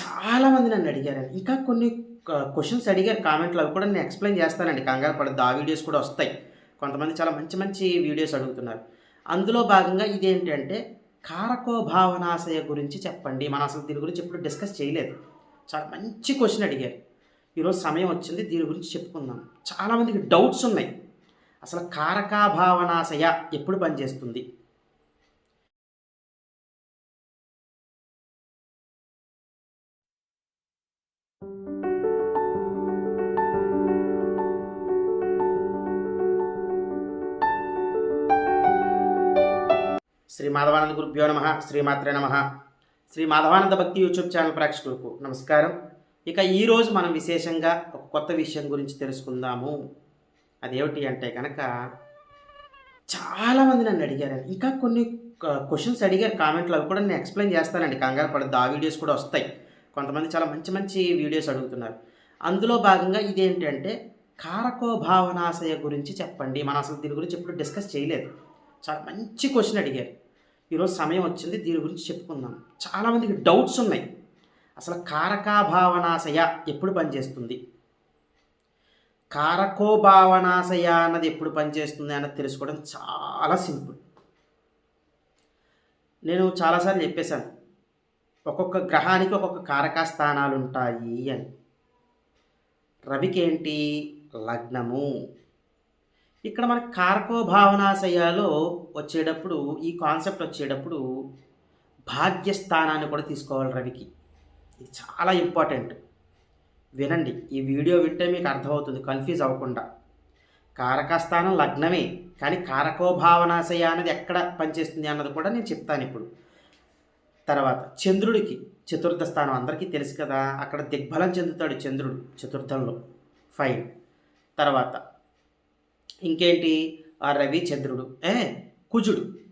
చాలామంది నన్ను అడిగారండి. ఇంకా కొన్ని క్వశ్చన్స్ అడిగారు. కామెంట్లో అవి కూడా నేను ఎక్స్ప్లెయిన్ చేస్తానండి. కంగారు పడద్దు. ఆ వీడియోస్ కూడా వస్తాయి. కొంతమంది చాలా మంచి మంచి వీడియోస్ అడుగుతున్నారు. అందులో భాగంగా ఇదేంటంటే కారకో భావనాశయ గురించి చెప్పండి. మనం అసలు దీని గురించి ఎప్పుడు డిస్కస్ చేయలేదు. చాలా మంచి క్వశ్చన్ అడిగారు. ఈరోజు సమయం వచ్చింది. దీని గురించి చెప్పుకుందాం. చాలామందికి డౌట్స్ ఉన్నాయి. అసలు కారకా భావనాశయ ఎప్పుడు పనిచేస్తుంది? శ్రీ మాధవానంద గురుభ్యో నమ శ్రీమాత్రే నమ. శ్రీ మాధవానంద భక్తి యూట్యూబ్ ఛానల్ ప్రేక్షకులకు నమస్కారం. ఇక ఈరోజు మనం విశేషంగా ఒక కొత్త విషయం గురించి తెలుసుకుందాము. అదేమిటి అంటే కనుక చాలామంది నన్ను అడిగారు ఇంకా కొన్ని క్వశ్చన్స్ అడిగారు. కామెంట్లో అవి కూడా నేను ఎక్స్ప్లెయిన్ చేస్తానండి. కంగారు పడద్దు. ఆ వీడియోస్ కూడా వస్తాయి. కొంతమంది చాలా మంచి మంచి వీడియోస్ అడుగుతున్నారు. అందులో భాగంగా ఇదేంటంటే కారకో భావనాశయ గురించి చెప్పండి. మనం అసలు దీని గురించి ఎప్పుడు డిస్కస్ చేయలేదు. చాలా మంచి క్వశ్చన్ అడిగారు. ఈరోజు సమయం వచ్చింది దీని గురించి చెప్పుకుందాం. చాలామందికి డౌట్స్ ఉన్నాయి. అసలు కారకాభావనాశయ ఎప్పుడు పనిచేస్తుంది? కారకో భావనాశయ అన్నది ఎప్పుడు పనిచేస్తుంది అన్నది తెలుసుకోవడం చాలా సింపుల్. నేను చాలాసార్లు చెప్పేశాను ఒక్కొక్క గ్రహానికి ఒక్కొక్క కారక స్థానాలు ఉంటాయి అని. రవికి ఏంటి? లగ్నము. ఇక్కడ మనకి కారకో భావనాశయాలో వచ్చేటప్పుడు ఈ కాన్సెప్ట్ వచ్చేటప్పుడు భాగ్యస్థానాన్ని కూడా తీసుకోవాలి రవికి. ఇది చాలా ఇంపార్టెంట్. వినండి ఈ వీడియో వింటే మీకు అర్థమవుతుంది కన్ఫ్యూజ్ అవ్వకుండా. కారకస్థానం లగ్నమే కానీ కారకో భావనాశయ అనేది ఎక్కడ పనిచేస్తుంది అన్నది కూడా నేను చెప్తాను ఇప్పుడు. తర్వాత చంద్రుడికి చతుర్థ స్థానం అందరికీ తెలుసు కదా అక్కడ దిగ్బలం చెందుతాడు చంద్రుడు చతుర్థంలో. ఫైన్ తర్వాత ఇంకేంటి? ఆ రవి చంద్రుడు ఏ? కుజుడు.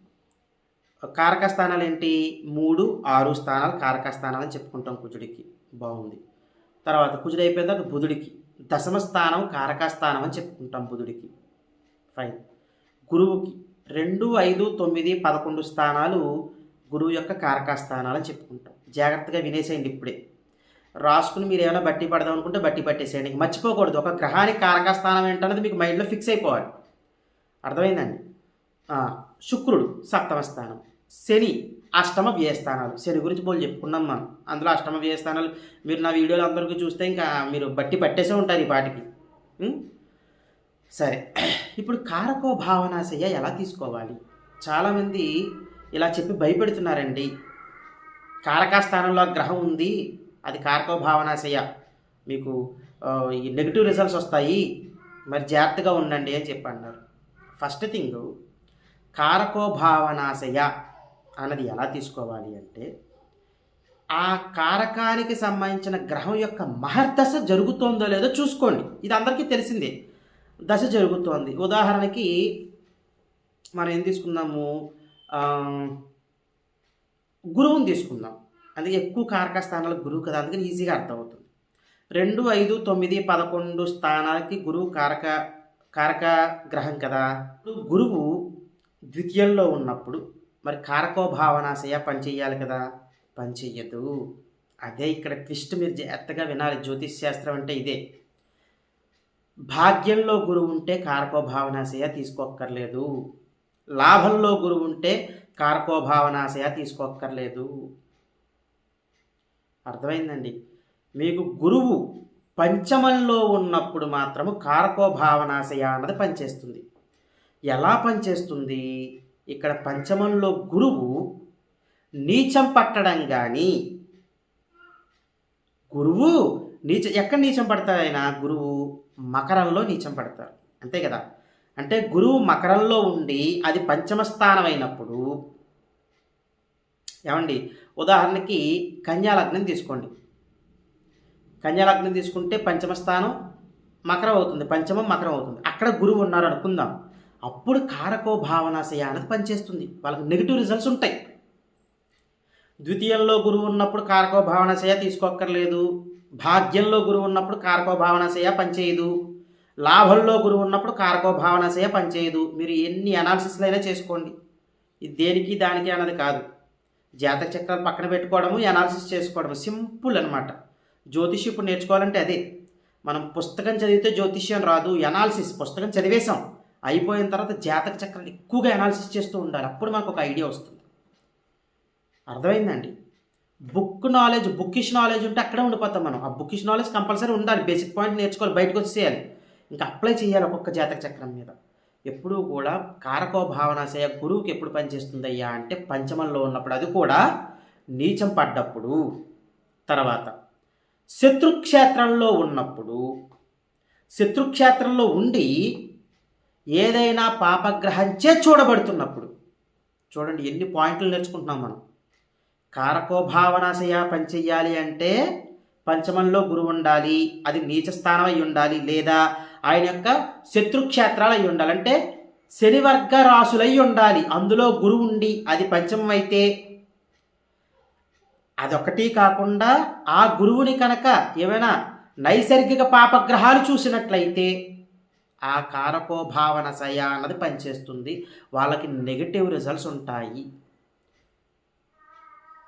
కారక స్థానాలు ఏంటి మూడు ఆరు స్థానాలు కారక స్థానాలు అని చెప్పుకుంటాం కుజుడికి. బాగుంది. తర్వాత కుజుడు అయిపోయిన తర్వాత బుధుడికి. దశమ స్థానం కారక స్థానం అని చెప్పుకుంటాం బుధుడికి. ఫైన్ గురువుకి. రెండు ఐదు తొమ్మిది పదకొండు స్థానాలు గురువు యొక్క కారక స్థానాలు అని చెప్పుకుంటాం. జాగ్రత్తగా వినేసేయండి ఇప్పుడే. రాసుకుని మీరు ఏమైనా బట్టి పడదాం అనుకుంటే బట్టి పట్టేసేయండి. మర్చిపోకూడదు. ఒక గ్రహానికి కారక స్థానం ఏంటన్నది మీకు మైండ్లో ఫిక్స్ అయిపోవాలి. అర్థమైందండి? శుక్రుడు సప్తమ స్థానం. శని అష్టమ వ్యయస్థానాలు శని గురించి బోల్ చెప్పుకున్నాం మనం. అందులో అష్టమ వ్యయస్థానాలు మీరు నా వీడియోలు అందరికీ చూస్తే ఇంకా మీరు బట్టి పట్టేసే ఉంటారు ఈ పాటికి. సరే. ఇప్పుడు కారకో భావనాశయ ఎలా తీసుకోవాలి? చాలామంది ఇలా చెప్పి భయపెడుతున్నారండి. కారకాస్థానంలో గ్రహం ఉంది అది కారకో భావనాశయ మీకు ఈ నెగిటివ్ రిజల్ట్స్ వస్తాయి. మరి జాగ్రత్తగా ఉండండి అని చెప్పి అన్నారు. ఫస్ట్ థింగ్ కారకో భావనాశయ అన్నది ఎలా తీసుకోవాలి అంటే ఆ కారకానికి సంబంధించిన గ్రహం యొక్క మహర్దశ జరుగుతోందో లేదో చూసుకోండి. ఇది అందరికీ తెలిసిందే. దశ జరుగుతోంది. ఉదాహరణకి మనం ఏం తీసుకుందాము? గురువుని తీసుకుందాం. అందుకే ఎక్కువ కారక స్థానాలు గురువు కదా అందుకని ఈజీగా అర్థమవుతుంది. రెండు ఐదు తొమ్మిది పదకొండు స్థానాలకి గురువు కారక కారక గ్రహం కదా గురువు ద్వితీయంలో ఉన్నప్పుడు మరి కారకో భావనాశయ పనిచేయాలి కదా. పనిచేయదు అదే ఇక్కడ ట్విస్ట్ మీరు జాగ్రత్తగా వినాలి. జ్యోతిష్ శాస్త్రం అంటే ఇదే. భాగ్యంలో గురువు ఉంటే కారకో భావనాశయ తీసుకోక్కర్లేదు. లాభంలో గురువు ఉంటే కారకో భావనాశయ తీసుకోక్కర్లేదు. అర్థమైందండి. మీకు గురువు పంచమంలో ఉన్నప్పుడు మాత్రము కారకో భావనాశయ అన్నది పనిచేస్తుంది. ఎలా పనిచేస్తుంది? ఇక్కడ పంచమంలో గురువు నీచం పట్టడం కానీ గురువు నీచ ఎక్కడ నీచం పడతారైనా గురువు మకరంలో నీచం పడతారు. అంతే కదా? అంటే గురువు మకరంలో ఉండి అది పంచమ స్థానం అయినప్పుడు ఏమండి? ఉదాహరణకి కన్యాలగ్నం తీసుకోండి. కన్యాలగ్నం తీసుకుంటే పంచమ స్థానం మకరం అవుతుంది. పంచమం మకరం అవుతుంది. అక్కడ గురువు ఉన్నారు అనుకుందాం. అప్పుడు కారకో భావనాశయ అనేది పనిచేస్తుంది. వాళ్ళకి నెగిటివ్ రిజల్ట్స్ ఉంటాయి. ద్వితీయంలో గురువు ఉన్నప్పుడు కారకో భావనాశయ తీసుకోక్కర్లేదు. భాగ్యంలో గురువు ఉన్నప్పుడు కారకో భావనాశయ పనిచేయదు. లాభంలో గురువు ఉన్నప్పుడు కారకో భావనాశయ పనిచేయదు. మీరు ఎన్ని అనాలిసిస్లైనా చేసుకోండి. ఇది దేనికి దానికి అన్నది కాదు. జాతక చక్రాలు పక్కన పెట్టుకోవడము అనాలిసిస్ చేసుకోవడము. సింపుల్ అనమాట జ్యోతిష్యం ఇప్పుడు నేర్చుకోవాలంటే అదే. మనం పుస్తకం చదివితే జ్యోతిష్యం రాదు. అనాలిసిస్ పుస్తకం చదివేశాం. అయిపోయిన తర్వాత జాతక చక్రాలు ఎక్కువగా అనాలిసిస్ చేస్తూ ఉండాలి. అప్పుడు మనకు ఒక ఐడియా వస్తుంది. అర్థమైందండి? బుక్ నాలెడ్జ్ బుక్కిష్ నాలెడ్జ్ ఉంటే అక్కడే ఉండిపోతాం మనం. ఆ బుక్కిష్ నాలెడ్జ్ కంపల్సరీ ఉండాలి. బేసిక్ పాయింట్ నేర్చుకోవాలి. బయటకు వచ్చేయాలి ఇంకా అప్లై చేయాలి ఒక్కొక్క జాతక చక్రం మీద. ఎప్పుడూ కూడా కారకో భావనాశయ గురువుకి ఎప్పుడు పనిచేస్తుందయ్యా అంటే పంచమంలో ఉన్నప్పుడు. అది కూడా నీచం పడ్డప్పుడు. తర్వాత శత్రుక్షేత్రంలో ఉన్నప్పుడు. శత్రుక్షేత్రంలో ఉండి ఏదైనా పాపగ్రహంచే చూడబడుతున్నప్పుడు. చూడండి ఎన్ని పాయింట్లు నేర్చుకుంటున్నాం మనం. కారకో భావనాశయ పనిచేయాలి అంటే పంచమంలో గురువు ఉండాలి అది నీచ స్థానం అయి ఉండాలి లేదా ఆయన యొక్క శత్రుక్షేత్రాలు అయి ఉండాలి. అంటే శనివర్గ రాసులై ఉండాలి. అందులో గురువు ఉండి అది పంచమం అయితే అదొకటి కాకుండా ఆ గురువుని కనుక ఏమైనా నైసర్గిక పాపగ్రహాలు చూసినట్లయితే ఆ కారకో భావన సయ అన్నది పనిచేస్తుంది. వాళ్ళకి నెగటివ్ రిజల్ట్స్ ఉంటాయి.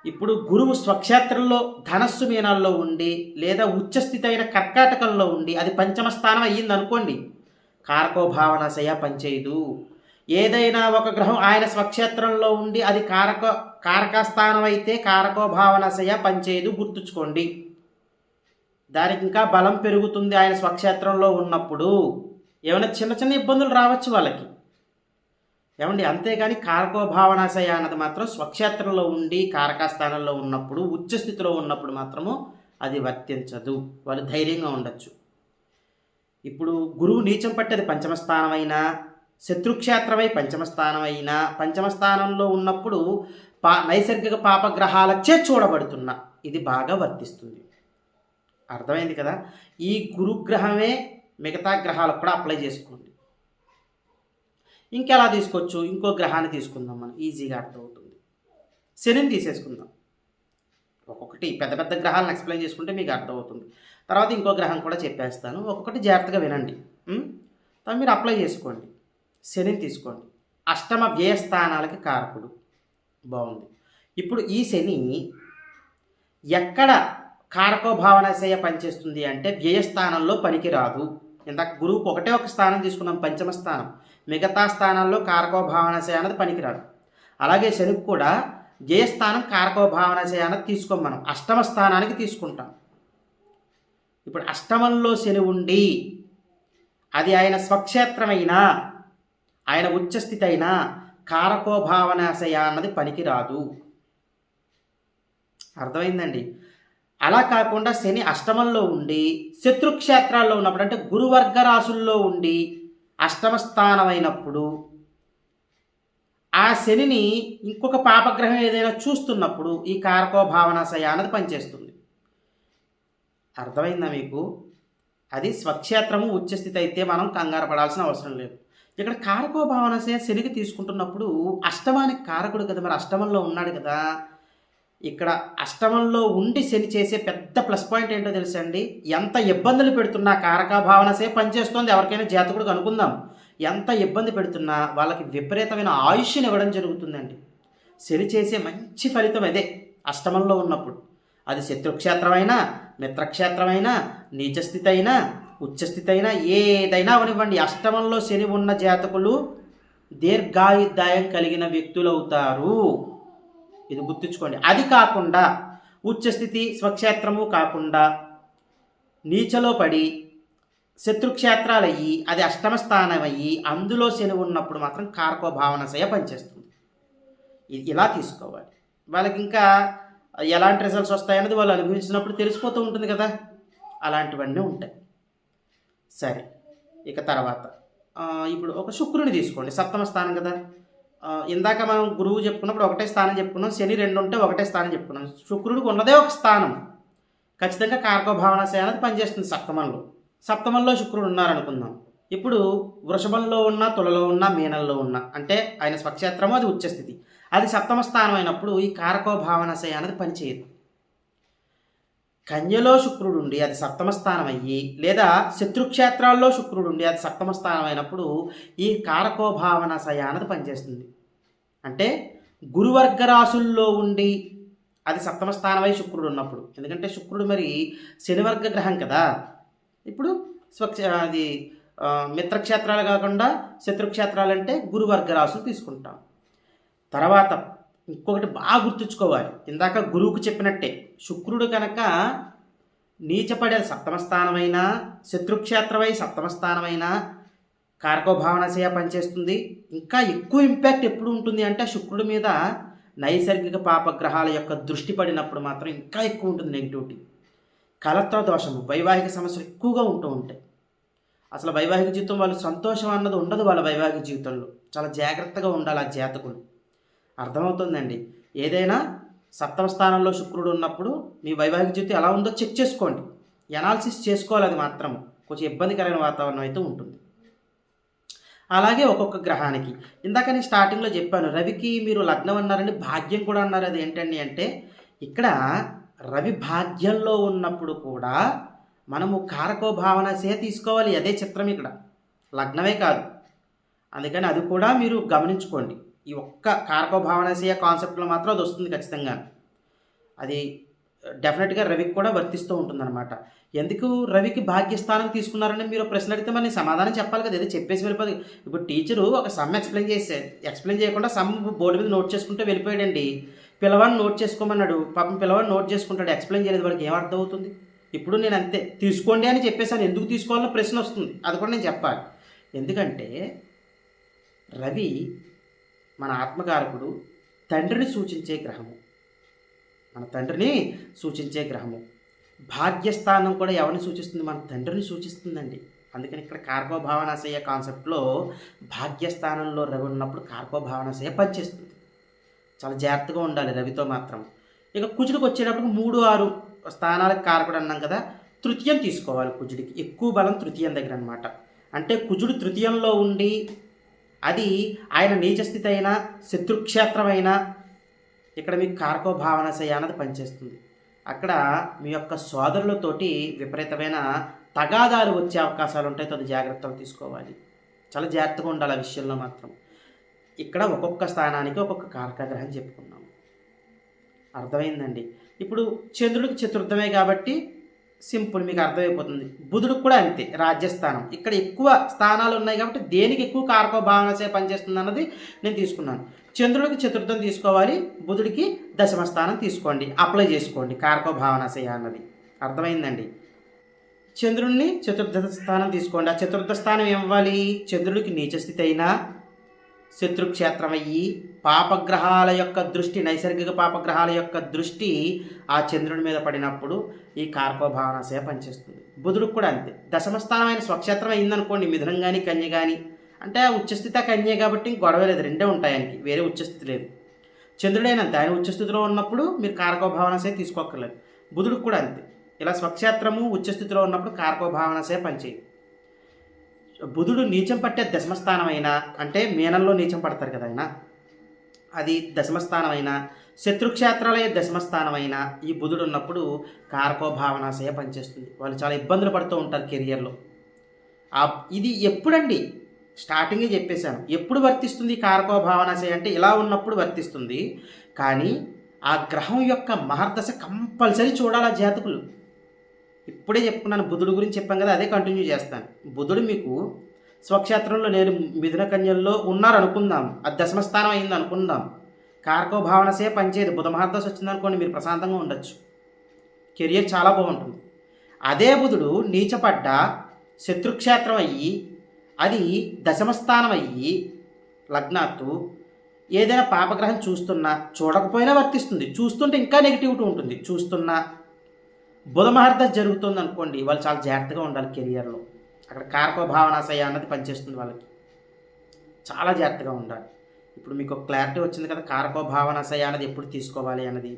ఇప్పుడు గురువు స్వక్షేత్రంలో ధనస్సు మీనాల్లో ఉండి లేదా ఉచ్చస్థితి అయిన కర్కాటకంలో ఉండి అది పంచమ స్థానం అయ్యింది అనుకోండి కారకో భావన పనిచేయదు ఏదైనా ఒక గ్రహం ఆయన స్వక్షేత్రంలో ఉండి అది కారక కారక స్థానం అయితే కారకో భావనాశయ పనిచేయదు గుర్తుంచుకోండి. దానికి ఇంకా బలం పెరుగుతుంది ఆయన స్వక్షేత్రంలో ఉన్నప్పుడు. ఏమైనా చిన్న చిన్న ఇబ్బందులు రావచ్చు వాళ్ళకి. ఏమండి అంతేగాని కారకోభావనాశయ అన్నది మాత్రం స్వక్షేత్రంలో ఉండి కారకస్థానంలో ఉన్నప్పుడు ఉచ్చస్థితిలో ఉన్నప్పుడు మాత్రము అది వర్తించదు. వాళ్ళు ధైర్యంగా ఉండొచ్చు. ఇప్పుడు గురువు నీచం పట్టేది పంచమస్థానమైనా శత్రుక్షేత్రమై పంచమ పంచమస్థానంలో ఉన్నప్పుడు పా నైసర్గిక పాపగ్రహాలచే చూడబడుతున్న ఇది బాగా వర్తిస్తుంది. అర్థమైంది కదా? ఈ గురుగ్రహమే మిగతా గ్రహాలకు కూడా అప్లై చేసుకోండి ఇంకెలా తీసుకోవచ్చు? ఇంకో గ్రహాన్ని తీసుకుందాం మనం. ఈజీగా అర్థమవుతుంది. శనిని తీసేసుకుందాం. ఒక్కొక్కటి పెద్ద పెద్ద గ్రహాలను ఎక్స్ప్లెయిన్ చేసుకుంటే మీకు అర్థమవుతుంది. తర్వాత ఇంకో గ్రహం కూడా చెప్పేస్తాను. ఒక్కొక్కటి జాగ్రత్తగా వినండి. తర్వాత మీరు అప్లై చేసుకోండి. శనిని తీసుకోండి. అష్టమ వ్యయస్థానాలకి కారకుడు. బాగుంది. ఇప్పుడు ఈ శని ఎక్కడ కారకోభావనశయ పనిచేస్తుంది అంటే వ్యయస్థానంలో పనికిరాదు. ఇందాక గురువుకు ఒకటే ఒక స్థానం తీసుకున్నాం పంచమ స్థానం. మిగతా స్థానాల్లో కారకో భావనాశయ అన్నది పనికిరాదు. అలాగే శనికి కూడా జయస్థానం కారకో భావనాశయ అన్నది తీసుకోం మనం. అష్టమ స్థానానికి తీసుకుంటాం. ఇప్పుడు అష్టమంలో శని ఉండి అది ఆయన స్వక్షేత్రమైనా ఆయన ఉచ్చస్థితి అయినా కారకో భావనాశయ అన్నది పనికిరాదు. అర్థమైందండి? అలా కాకుండా శని అష్టమంలో ఉండి శత్రుక్షేత్రాల్లో ఉన్నప్పుడు అంటే గురువర్గ రాసుల్లో ఉండి అష్టమ ఆ శనిని ఇంకొక పాపగ్రహం ఏదైనా చూస్తున్నప్పుడు ఈ కారకో భావనాశయ అన్నది పనిచేస్తుంది. అర్థమైందా మీకు? అది స్వక్షేత్రము ఉచ్చస్థితి అయితే మనం కంగారు పడాల్సిన అవసరం లేదు. ఇక్కడ కారకో భావనాశయ శనికి తీసుకుంటున్నప్పుడు అష్టమానికి కారకుడు కదా మరి అష్టమంలో ఉన్నాడు కదా ఇక్కడ అష్టమంలో ఉండి శని చేసే పెద్ద ప్లస్ పాయింట్ ఏంటో తెలుసా అండి? ఎంత ఇబ్బందులు పెడుతున్నా కారక భావనసే పనిచేస్తుంది. ఎవరికైనా జాతకుడు అనుకుందాం. ఎంత ఇబ్బంది పెడుతున్నా వాళ్ళకి విపరీతమైన ఆయుష్ని ఇవ్వడం జరుగుతుందండి. శని చేసే మంచి ఫలితం అదే అష్టమంలో ఉన్నప్పుడు. అది శత్రుక్షేత్రమైనా మిత్రక్షేత్రమైనా నీచస్థితి అయినా ఉచ్చస్థితి అయినా ఏదైనా అవనివ్వండి. అష్టమంలో శని ఉన్న జాతకులు దీర్ఘాయుద్ధాయం కలిగిన వ్యక్తులు అవుతారు ఇది గుర్తుంచుకోండి. అది కాకుండా ఉచ్చస్థితి స్వక్షేత్రము కాకుండా నీచలో పడి శత్రుక్షేత్రాలు అయ్యి అది అష్టమ స్థానం అయ్యి అందులో శని ఉన్నప్పుడు మాత్రం కారకో భావనసయ పనిచేస్తుంది. ఇది ఇలా తీసుకోవాలి. వాళ్ళకి ఇంకా ఎలాంటి రిజల్ట్స్ వస్తాయన్నది వాళ్ళు అనుభవించినప్పుడు తెలిసిపోతూ ఉంటుంది కదా. అలాంటివన్నీ ఉంటాయి. సరే ఇక తర్వాత ఇప్పుడు ఒక శుక్రుని తీసుకోండి. సప్తమ స్థానం కదా. ఇందాక మనం గురువు చెప్పుకున్నప్పుడు ఒకటే స్థానం చెప్పుకున్నాం శని రెండు ఉంటే ఒకటే స్థానం చెప్పుకున్నాం. శుక్రుడికి ఉన్నదే ఒక స్థానం. ఖచ్చితంగా కార్కోభావనశయ అనేది పనిచేస్తుంది సప్తమంలో. సప్తమంలో శుక్రుడు ఉన్నారనుకుందాం. ఇప్పుడు వృషభంలో ఉన్న తులలో ఉన్న మీనంలో ఉన్న అంటే ఆయన స్వక్షేత్రము అది ఉచ్చస్థితి. అది సప్తమ స్థానం అయినప్పుడు ఈ కారకో భావనాశయ అనేది పనిచేయదు. కన్యలో శుక్రుడు ఉండి అది సప్తమ స్థానం అయ్యి లేదా శత్రుక్షేత్రాల్లో శుక్రుడు ఉండి అది సప్తమ స్థానం అయినప్పుడు ఈ కారకో భావనాశయ అనేది పనిచేస్తుంది. అంటే గురువర్గ రాశుల్లో ఉండి అది సప్తమ స్థానమై శుక్రుడు ఉన్నప్పుడు. ఎందుకంటే శుక్రుడు మరి శనివర్గ గ్రహం కదా. ఇప్పుడు స్వక్ష అది మిత్రక్షేత్రాలు కాకుండా శత్రుక్షేత్రాలు అంటే గురువర్గ రాశులు తీసుకుంటాం. తర్వాత ఇంకొకటి బాగా గుర్తుంచుకోవాలి. ఇందాక గురువుకు చెప్పినట్టే శుక్రుడు కనుక నీచపడే సప్తమ స్థానమైన శత్రుక్షేత్రమై సప్తమ స్థానమైన కారకోభావనశయ పనిచేస్తుంది. ఇంకా ఎక్కువ ఇంపాక్ట్ ఎప్పుడు ఉంటుంది అంటే శుక్రుడి మీద నైసర్గిక పాపగ్రహాల యొక్క దృష్టి పడినప్పుడు మాత్రం ఇంకా ఎక్కువ ఉంటుంది నెగిటివిటీ కలత్ర దోషము వైవాహిక సమస్యలు ఎక్కువగా ఉంటూ ఉంటాయి. అసలు వైవాహిక జీవితం వాళ్ళు సంతోషం అన్నది ఉండదు వాళ్ళ వైవాహిక జీవితంలో. చాలా జాగ్రత్తగా ఉండాలి ఆ జాతకులు. అర్థమవుతుందండి? ఏదైనా సప్తమ స్థానంలో శుక్రుడు ఉన్నప్పుడు మీ వైవాహిక జీవితం ఎలా ఉందో చెక్ చేసుకోండి. ఎనాలిసిస్ చేసుకోవాలి అది మాత్రం కొంచెం ఇబ్బందికరమైన వాతావరణం అయితే ఉంటుంది. అలాగే ఒక్కొక్క గ్రహానికి. ఇందాక నేను స్టార్టింగ్లో చెప్పాను రవికి మీరు లగ్నం అన్నారని భాగ్యం కూడా అన్నారు. అది ఏంటండి అంటే ఇక్కడ రవి భాగ్యంలో ఉన్నప్పుడు కూడా మనము కారకో భావనసే తీసుకోవాలి. అదే చిత్రం ఇక్కడ. లగ్నమే కాదు. అందుకని అది కూడా మీరు గమనించుకోండి. ఈ ఒక్క కారకో భావనసీయ కాన్సెప్ట్లో మాత్రం అది వస్తుంది ఖచ్చితంగా అది డెఫినెట్గా రవికి కూడా వర్తిస్తూ ఉంటుందన్నమాట. ఎందుకు రవికి భాగ్యస్థానం తీసుకున్నారని మీరు ప్రశ్న అడిగితే మరి సమాధానం చెప్పాలి కదా ఏదో చెప్పేసి వెళ్ళిపోదు. ఇప్పుడు టీచరు ఒక సమ్ ఎక్స్ప్లెయిన్ చేసే ఎక్స్ప్లెయిన్ చేయకుండా సమ్ బోర్డు మీద నోట్ చేసుకుంటూ వెళ్ళిపోయాడండి. పిల్లవాడిని నోట్ చేసుకోమన్నాడు. పాపం పిల్లవాడిని నోట్ చేసుకుంటాడు. ఎక్స్ప్లెయిన్ చేయలేదు వాడికి ఏం అర్థం అవుతుంది? ఇప్పుడు నేను అంతే తీసుకోండి అని చెప్పేసాను ఎందుకు తీసుకోవాలన్న ప్రశ్న వస్తుంది. అది కూడా నేను చెప్పాలి. ఎందుకంటే రవి మన ఆత్మకారకుడు తండ్రిని సూచించే గ్రహము. మన తండ్రిని సూచించే గ్రహము. భాగ్యస్థానం కూడా ఎవరిని సూచిస్తుంది? మన తండ్రిని సూచిస్తుందండి. అందుకని ఇక్కడ కార్పభావనాశయ కాన్సెప్ట్లో భాగ్యస్థానంలో రవి ఉన్నప్పుడు కార్పభావనాశయ పనిచేస్తుంది. చాలా జాగ్రత్తగా ఉండాలి రవితో మాత్రం. ఇక కుజుడికి వచ్చేటప్పుడు మూడు ఆరు స్థానాలకు కారకుడు అన్నాం కదా తృతీయం తీసుకోవాలి కుజుడికి. ఎక్కువ బలం తృతీయం దగ్గర అనమాట అంటే కుజుడు తృతీయంలో ఉండి అది ఆయన నీచస్థితి అయినా శత్రుక్షేత్రమైనా ఇక్కడ మీకు కారకో భావనశయ అన్నది పనిచేస్తుంది. అక్కడ మీ యొక్క సోదరులతోటి విపరీతమైన తగాదాలు వచ్చే అవకాశాలు ఉంటాయి తది జాగ్రత్తలు తీసుకోవాలి. చాలా జాగ్రత్తగా ఉండాలి ఆ విషయంలో మాత్రం. ఇక్కడ ఒక్కొక్క స్థానానికి ఒక్కొక్క కారకగ్రహం చెప్పుకున్నాం అర్థమైందండి. ఇప్పుడు చంద్రుడికి చతుర్థమే కాబట్టి సింపుల్ మీకు అర్థమైపోతుంది. బుధుడికి కూడా అంతే రాజ్యస్థానం. ఇక్కడ ఎక్కువ స్థానాలు ఉన్నాయి కాబట్టి దేనికి ఎక్కువ కారకో భావనసే పనిచేస్తుంది అన్నది నేను తీసుకున్నాను. చంద్రుడికి చతుర్థం తీసుకోవాలి బుధుడికి దశమ స్థానం తీసుకోండి అప్లై చేసుకోండి కారక భావనసయ అన్నది. అర్థమైందండి? చంద్రుడిని చతుర్థ స్థానం తీసుకోండి. ఆ చతుర్థ స్థానం ఇవ్వాలి? చంద్రుడికి నీచ స్థితి అయినా శత్రుక్షేత్రమయ్యి పాపగ్రహాల యొక్క దృష్టి నైసర్గిక పాపగ్రహాల యొక్క దృష్టి ఆ చంద్రుడి మీద పడినప్పుడు ఈ కార్కోభావనాశయ పనిచేస్తుంది. బుధుడికి కూడా అంతే. దశమ స్థానమైన స్వక్షేత్రం అయిందనుకోండి మిథునం కానీ కన్య కానీ అంటే ఉచ్చస్థిత కన్య కాబట్టి గొడవ లేదు రెండే ఉంటాయి ఆయనకి వేరే ఉచ్చస్థితి లేదు. చంద్రుడైనంతే ఆయన ఉచ్చస్థితిలో ఉన్నప్పుడు మీరు కారకోభావనాశయ తీసుకోక్కర్లేదు. బుధుడికి కూడా అంతే. ఇలా స్వక్షేత్రము ఉచ్చస్థితిలో ఉన్నప్పుడు కారకోభావనాశయ పనిచేయదు. బుధుడు నీచం పట్టే దశమస్థానమైన అంటే మీనంలో నీచం పడతారు కదా ఆయన అది దశమస్థానమైన శత్రుక్షేత్రాలయ దశమస్థానమైన ఈ బుధుడు ఉన్నప్పుడు కారకో భావనాశయ పనిచేస్తుంది. వాళ్ళు చాలా ఇబ్బందులు పడుతూ ఉంటారు కెరియర్లో. ఆ ఇది ఎప్పుడండి? స్టార్టింగే చెప్పేశాను. ఎప్పుడు వర్తిస్తుంది కారకో భావనాశయ అంటే ఇలా ఉన్నప్పుడు వర్తిస్తుంది. కానీ ఆ గ్రహం యొక్క మహర్దశ కంపల్సరీ చూడాలి ఆ జాతకులు. ఇప్పుడే చెప్పుకున్నాను బుధుడు గురించి చెప్పాం కదా అదే కంటిన్యూ చేస్తాను. బుధుడు మీకు స్వక్షేత్రంలో నేను మిథున కన్యల్లో ఉన్నారు అనుకుందాం అది దశమస్థానం అయింది అనుకుందాం. కార్కో భావనసే పనిచేయదు. బుధ మహాదశ వచ్చిందనుకోండి మీరు ప్రశాంతంగా ఉండొచ్చు. కెరియర్ చాలా బాగుంటుంది. అదే బుధుడు నీచపడ్డ శత్రుక్షేత్రం అయ్యి అది దశమస్థానం అయ్యి లగ్నాత్తు ఏదైనా పాపగ్రహం చూస్తున్నా చూడకపోయినా వర్తిస్తుంది. చూస్తుంటే ఇంకా నెగిటివిటీ ఉంటుంది. చూస్తున్నా బుధ జరుగుతుంది అనుకోండి వాళ్ళు చాలా జాగ్రత్తగా ఉండాలి కెరియర్లో. అక్కడ కారకో భావనాశయ అన్నది పనిచేస్తుంది వాళ్ళకి. చాలా జాగ్రత్తగా ఉండాలి. ఇప్పుడు మీకు ఒక క్లారిటీ వచ్చింది కదా కారకో భావనాశయ అన్నది ఎప్పుడు తీసుకోవాలి అన్నది.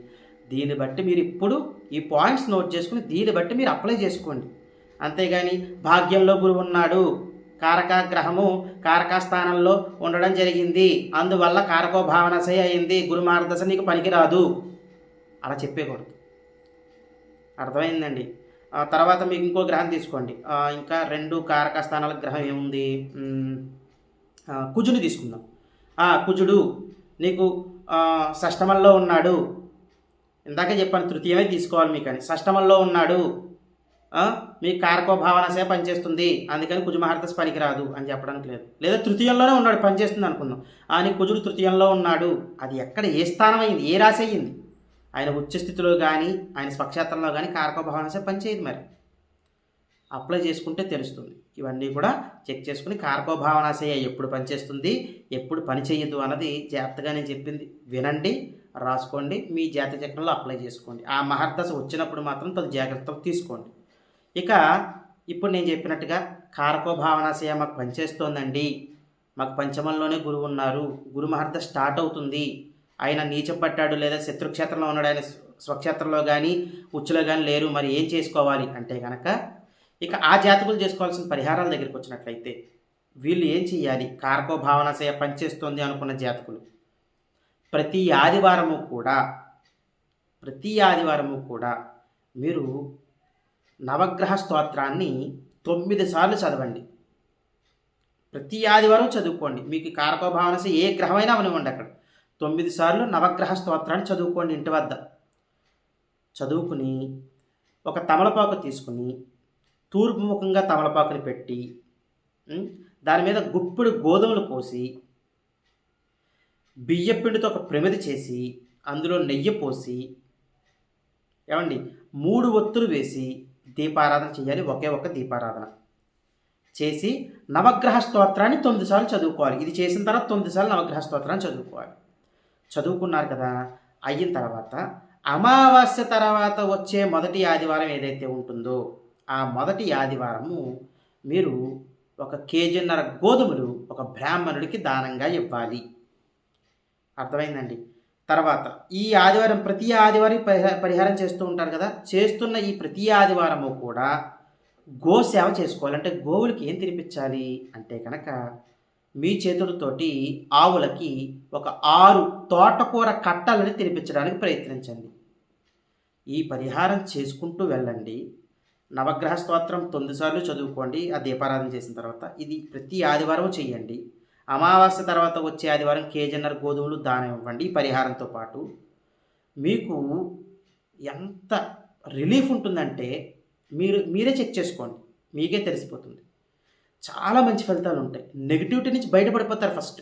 దీన్ని బట్టి మీరు ఇప్పుడు ఈ పాయింట్స్ నోట్ చేసుకుని దీన్ని బట్టి మీరు అప్లై చేసుకోండి. అంతేగాని భాగ్యంలో గురువు ఉన్నాడు కారక గ్రహము కారక స్థానంలో ఉండడం జరిగింది అందువల్ల కారకో భావనశయ అయింది గురు మార్గదశ నీకు పనికిరాదు. అలా చెప్పేకూడదు అర్థమైందండి. ఆ తర్వాత మీకు ఇంకో గ్రహం తీసుకోండి. ఇంకా రెండు కారక స్థానాల గ్రహం ఏముంది? కుజుడు తీసుకుందాం. కుజుడు నీకు షష్టమంలో ఉన్నాడు. ఇందాక చెప్పాను తృతీయమే తీసుకోవాలి మీకు అని. షష్టమంలో ఉన్నాడు. మీ కారకో భావనసే పనిచేస్తుంది. అందుకని కుజుమహర్దశ పనికిరాదు అని చెప్పడానికి లేదు. లేదా తృతీయంలోనే ఉన్నాడు పనిచేస్తుంది అనుకుందాం. అని కుజుడు తృతీయంలో ఉన్నాడు. అది ఎక్కడ ఏ స్థానం అయింది? ఏ రాశి అయ్యింది? ఆయన ఉచ్చస్థితిలో కానీ ఆయన స్వక్షేత్రంలో కానీ కారకో పనిచేయదు మరి. అప్లై చేసుకుంటే తెలుస్తుంది. ఇవన్నీ కూడా చెక్ చేసుకుని కార్కోభావనాశయ ఎప్పుడు పనిచేస్తుంది ఎప్పుడు పని చేయదు అన్నది జాగ్రత్తగా నేను చెప్పింది. వినండి రాసుకోండి మీ జాత చక్రంలో అప్లై చేసుకోండి. ఆ మహర్దశ వచ్చినప్పుడు మాత్రం తదు జాగ్రత్తలు తీసుకోండి. ఇక ఇప్పుడు నేను చెప్పినట్టుగా కారకో భావనాశయ మాకు పనిచేస్తోందండి మాకు పంచమంలోనే గురువు ఉన్నారు. గురు మహర్ద స్టార్ట్ అవుతుంది. ఆయన నీచం పట్టాడు లేదా శత్రుక్షేత్రంలో ఉన్నాడు ఆయన స్వక్షేత్రంలో కానీ ఉచ్చులో కానీ లేరు. మరి ఏం చేసుకోవాలి అంటే కనుక ఇక ఆ జాతకులు చేసుకోవాల్సిన పరిహారాల దగ్గరికి వచ్చినట్లయితే వీళ్ళు ఏం చేయాలి కారకో భావనాశయ పనిచేస్తుంది అనుకున్న జాతకులు. ప్రతి ఆదివారము కూడా ప్రతి ఆదివారము కూడా మీరు నవగ్రహ స్తోత్రాన్ని తొమ్మిది సార్లు చదవండి. ప్రతి ఆదివారం చదువుకోండి. మీకు కారకో భావనస ఏ గ్రహమైనా అవనివ్వండి అక్కడ. తొమ్మిది సార్లు నవగ్రహ స్తోత్రాన్ని చదువుకోండి ఇంటి వద్ద. చదువుకుని ఒక తమలపాకు తీసుకుని తూర్పు ముఖంగా తమలపాకుని పెట్టి దాని మీద గుప్పిడి గోధుమలు పోసి బియ్యపిండితో ఒక ప్రమిది చేసి అందులో నెయ్యి పోసి ఏమండి మూడు ఒత్తులు వేసి దీపారాధన చేయాలి ఒకే ఒక్క దీపారాధన. చేసి నవగ్రహ స్తోత్రాన్ని తొమ్మిది సార్లు చదువుకోవాలి. ఇది చేసిన తర్వాత తొమ్మిది సార్లు నవగ్రహ స్తోత్రాన్ని చదువుకోవాలి. చదువుకున్నారు కదా అయిన తర్వాత అమావాస్య తర్వాత వచ్చే మొదటి ఆదివారం ఏదైతే ఉంటుందో ఆ మొదటి ఆదివారము మీరు ఒక కేజీన్నర గోధుమలు ఒక బ్రాహ్మణుడికి దానంగా ఇవ్వాలి. అర్థమైందండి? తర్వాత ఈ ఆదివారం ప్రతి ఆదివారం పరిహా- పరిహారం చేస్తూ ఉంటారు కదా చేస్తున్న ఈ ప్రతి ఆదివారము కూడా గోసేవ సేవ చేసుకోవాలంటే గోవులకి ఏం తినిపించాలి? అంటే కనుక మీ చేతులతోటి ఆవులకి ఒక ఆరు తోటకూర కట్టలని తినిపించడానికి ప్రయత్నించండి. ఈ పరిహారం చేసుకుంటూ వెళ్ళండి. నవగ్రహ స్తోత్రం తొమ్మిది సార్లు చదువుకోండి. ఆ దీపారాధన చేసిన తర్వాత ఇది ప్రతి ఆదివారం చేయండి. అమావాస్య తర్వాత వచ్చే ఆదివారం కేజీన్నర గోధుమలు దానం ఇవ్వండి పరిహారంతో పాటు. మీకు ఎంత రిలీఫ్ ఉంటుందంటే మీరు మీరే చెక్ చేసుకోండి. మీకే తెలిసిపోతుంది. చాలా మంచి ఫలితాలు ఉంటాయి. నెగిటివిటీ నుంచి బయటపడిపోతారు ఫస్ట్.